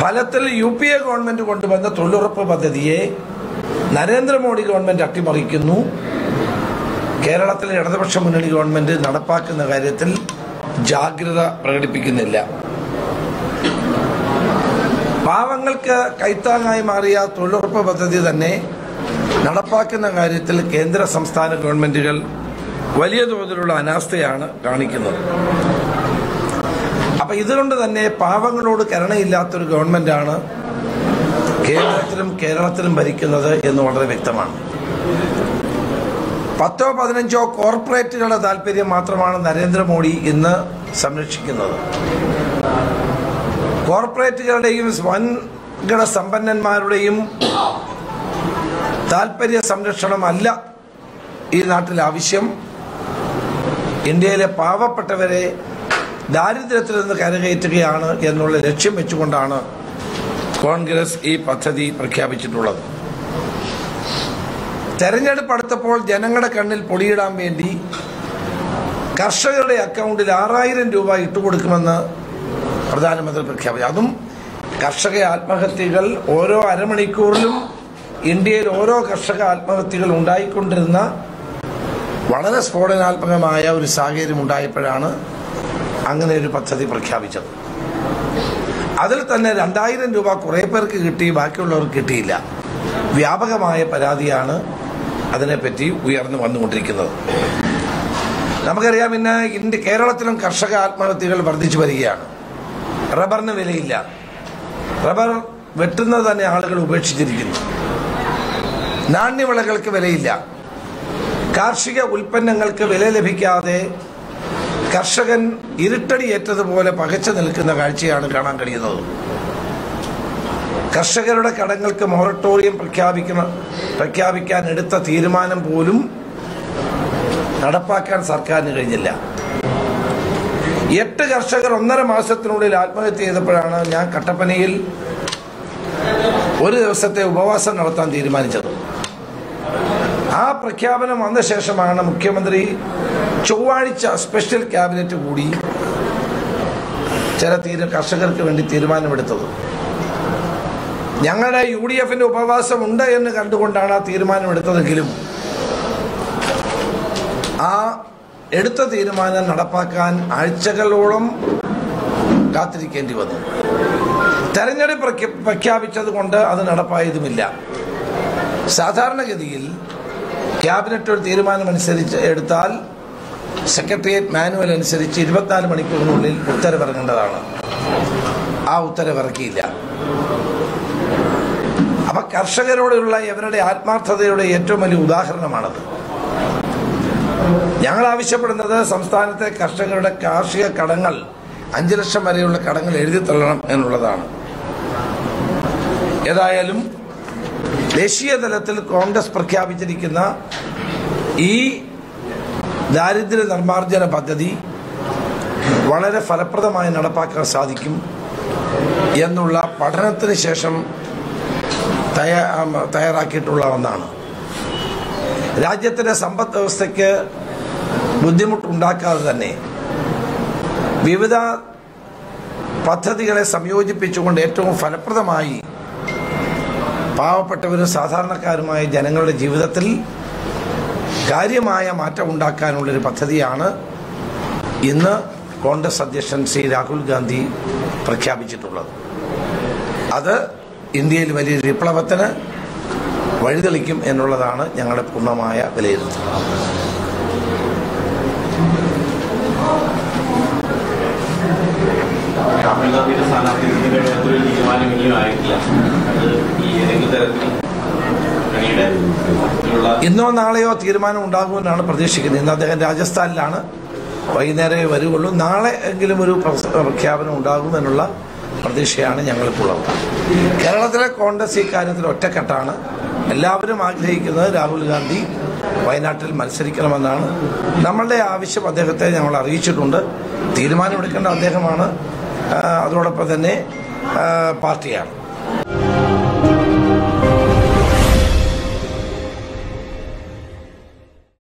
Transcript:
ഫലത്തിൽ U P A government കൊണ്ടുവന്ന തൊഴിലുറപ്പ് പദ്ധതിയെ നരേന്ദ്രമോദി ഗവൺമെന്റ് അട്ടിമറിക്കുന്നു. കേരളത്തിലെ ഇടതുപക്ഷ മുന്നണി ഗവൺമെന്റ് നടപ്പാക്കുന്ന കാര്യത്തിൽ ജാഗ്രത പ്രകടിപ്പിക്കുന്നില്ല. പാവങ്ങൾക്ക് കൈത്താങ്ങായി മാറിയ തൊഴിലുറപ്പ് പദ്ധതി തന്നെ നടപ്പാക്കുന്ന കാര്യത്തിൽ കേന്ദ്ര സംസ്ഥാന ഗവൺമെന്റുകൾ വലിയ തോതിലുള്ള അനാസ്ഥയാണ് കാണിക്കുന്നത്. ഇതുകൊണ്ട് തന്നെ പാവങ്ങളോട് കരുണയില്ലാത്തൊരു ഗവൺമെന്റാണ് കേരളത്തിലും കേരളത്തിലും ഭരിക്കുന്നത് എന്ന് വളരെ വ്യക്തമാണ്. പത്തോ പതിനഞ്ചോ കോർപ്പറേറ്റുകളുടെ താല്പര്യം മാത്രമാണ് നരേന്ദ്രമോദി ഇന്ന് സംരക്ഷിക്കുന്നത്. കോർപ്പറേറ്റുകളുടെയും വൻകിട സമ്പന്നന്മാരുടെയും താല്പര്യ സംരക്ഷണമല്ല ഈ നാട്ടിൽ ആവശ്യം. ഇന്ത്യയിലെ പാവപ്പെട്ടവരെ ദാരിദ്ര്യത്തിൽ നിന്ന് കരകയറ്റുകയാണ് എന്നുള്ള ലക്ഷ്യം വെച്ചുകൊണ്ടാണ് കോൺഗ്രസ് ഈ പദ്ധതി പ്രഖ്യാപിച്ചിട്ടുള്ളത്. തെരഞ്ഞെടുപ്പ് അടുത്തപ്പോൾ ജനങ്ങളുടെ കണ്ണിൽ പൊടിയിടാൻ വേണ്ടി കർഷകരുടെ അക്കൗണ്ടിൽ ആറായിരം രൂപ ഇട്ടുകൊടുക്കുമെന്ന് പ്രധാനമന്ത്രി പ്രഖ്യാപിച്ചു. അതും കർഷക ആത്മഹത്യകൾ ഓരോ അരമണിക്കൂറിലും ഇന്ത്യയിൽ ഓരോ കർഷക ആത്മഹത്യകൾ ഉണ്ടായിക്കൊണ്ടിരുന്ന വളരെ സ്ഫോടനാത്മകമായ ഒരു സാഹചര്യം ഉണ്ടായപ്പോഴാണ് അങ്ങനെ ഒരു പദ്ധതി പ്രഖ്യാപിച്ചത്. അതിൽ തന്നെ രണ്ടായിരം രൂപ കുറെ പേർക്ക് കിട്ടി ബാക്കിയുള്ളവർക്ക് കിട്ടിയില്ല. വ്യാപകമായ പരാതിയാണ് അതിനെപ്പറ്റി ഉയർന്നു വന്നുകൊണ്ടിരിക്കുന്നത്. നമുക്കറിയാം ഇന്ന് ഇന്ത്യ കേരളത്തിലും കർഷക ആത്മഹത്യകൾ വർദ്ധിച്ചു വരികയാണ്. റബ്ബറിന് വിലയില്ല. റബ്ബർ വെട്ടുന്നത് തന്നെ ആളുകൾ ഉപേക്ഷിച്ചിരിക്കുന്നു. നാണ്യവിളകൾക്ക് വിലയില്ല. കാർഷിക ഉൽപ്പന്നങ്ങൾക്ക് വില ലഭിക്കാതെ കർഷകൻ ഇരുട്ടടിയേറ്റതുപോലെ പകച്ചു നിൽക്കുന്ന കാഴ്ചയാണ് കാണാൻ കഴിയുന്നത്. കർഷകരുടെ കടങ്ങൾക്ക് മൊറട്ടോറിയം പ്രഖ്യാപിക്കുന്ന പ്രഖ്യാപിക്കാൻ എടുത്ത തീരുമാനം പോലും നടപ്പാക്കാൻ സർക്കാരിന് കഴിഞ്ഞില്ല. എട്ട് കർഷകർ ഒന്നര മാസത്തിനുള്ളിൽ ആത്മഹത്യ ചെയ്തപ്പോഴാണ് ഞാൻ കട്ടപ്പനയിൽ ഒരു ദിവസത്തെ ഉപവാസം നടത്താൻ തീരുമാനിച്ചത്. ആ പ്രഖ്യാപനം വന്ന ശേഷമാണ് മുഖ്യമന്ത്രി ചൊവ്വാഴ്ച സ്പെഷ്യൽ ക്യാബിനറ്റ് കൂടി ചില തീര കർഷകർക്ക് വേണ്ടി തീരുമാനമെടുത്തത്. ഞങ്ങളുടെ യു ഡി എഫിന്റെ ഉപവാസം ഉണ്ട് എന്ന് കണ്ടുകൊണ്ടാണ് ആ തീരുമാനമെടുത്തതെങ്കിലും ആ എടുത്ത തീരുമാനം നടപ്പാക്കാൻ ആഴ്ചകളോളം കാത്തിരിക്കേണ്ടി വന്നു. തെരഞ്ഞെടുപ്പ് പ്രഖ്യ- പ്രഖ്യാപിച്ചത് കൊണ്ട് അത് നടപ്പായതുമില്ല. സാധാരണഗതിയിൽ ക്യാബിനറ്റ് ഒരു തീരുമാനമനുസരിച്ച് എടുത്താൽ സെക്രട്ടേറിയറ്റ് മാനുവൽ അനുസരിച്ച് ഇരുപത്തിനാല് മണിക്കൂറിനുള്ളിൽ ഉത്തരവിറങ്ങേണ്ടതാണ്. ആ ഉത്തരവിറക്കിയില്ല. അപ്പൊ കർഷകരോടുള്ള ഇവരുടെ ആത്മാർത്ഥതയുടെ ഏറ്റവും വലിയ ഉദാഹരണമാണത്. ഞങ്ങൾ ആവശ്യപ്പെടുന്നത് സംസ്ഥാനത്തെ കർഷകരുടെ കാർഷിക കടങ്ങൾ അഞ്ചു ലക്ഷം വരെയുള്ള കടങ്ങൾ എഴുതി തള്ളണം എന്നുള്ളതാണ്. ഏതായാലും ദേശീയ തലത്തിൽ കോൺഗ്രസ് പ്രഖ്യാപിച്ചിരിക്കുന്ന ഈ ദാരിദ്ര്യ നിർമ്മാർജന പദ്ധതി വളരെ ഫലപ്രദമായി നടപ്പാക്കാൻ സാധിക്കും എന്നുള്ള പഠനത്തിന് ശേഷം തയ്യാ- തയ്യാറാക്കിയിട്ടുള്ള ഒന്നാണ്. രാജ്യത്തിന്റെ സമ്പദ് വ്യവസ്ഥയ്ക്ക് ബുദ്ധിമുട്ടുണ്ടാക്കാതെ തന്നെ വിവിധ പദ്ധതികളെ സംയോജിപ്പിച്ചുകൊണ്ട് ഏറ്റവും ഫലപ്രദമായി പാവപ്പെട്ടവരും സാധാരണക്കാരുമായ ജനങ്ങളുടെ ജീവിതത്തിൽ കാര്യമായ മാറ്റം ഉണ്ടാക്കാനുള്ളൊരു പദ്ധതിയാണ് ഇന്ന് കോൺഗ്രസ് അധ്യക്ഷൻ ശ്രീ രാഹുൽ ഗാന്ധി പ്രഖ്യാപിച്ചിട്ടുള്ളത്. അത് ഇന്ത്യയിൽ വലിയൊരു വിപ്ലവത്തിന് വഴിതെളിക്കും എന്നുള്ളതാണ് ഞങ്ങളുടെ പൂർണമായ വിലയിരുത്തൽ. രാഹുൽ ഗാന്ധിയുടെ സ്ഥാനാർത്ഥി തീരുമാനം ഇനിയും ആയിട്ടില്ല. അത് ഈ ഏതെങ്കിലും തരത്തിൽ ഇന്നോ നാളെയോ തീരുമാനം ഉണ്ടാകുമെന്നാണ് പ്രതീക്ഷിക്കുന്നത്. ഇന്ന് അദ്ദേഹം രാജസ്ഥാനിലാണ്. വൈകുന്നേരമേ വരുള്ളൂ നാളെ എങ്കിലും ഒരു പ്രഖ്യാപനം ഉണ്ടാകുമെന്നുള്ള പ്രതീക്ഷയാണ് ഞങ്ങൾക്കുള്ളത്. കേരളത്തിലെ കോൺഗ്രസ് ഇക്കാര്യത്തിൽ ഒറ്റക്കെട്ടാണ്. എല്ലാവരും ആഗ്രഹിക്കുന്നത് രാഹുൽ ഗാന്ധി വയനാട്ടിൽ മത്സരിക്കണമെന്നാണ്. നമ്മളുടെ ആവശ്യം അദ്ദേഹത്തെ ഞങ്ങൾ അറിയിച്ചിട്ടുണ്ട്. തീരുമാനമെടുക്കേണ്ട അദ്ദേഹമാണ്. അതോടൊപ്പം തന്നെ പാർട്ടിയാണ്.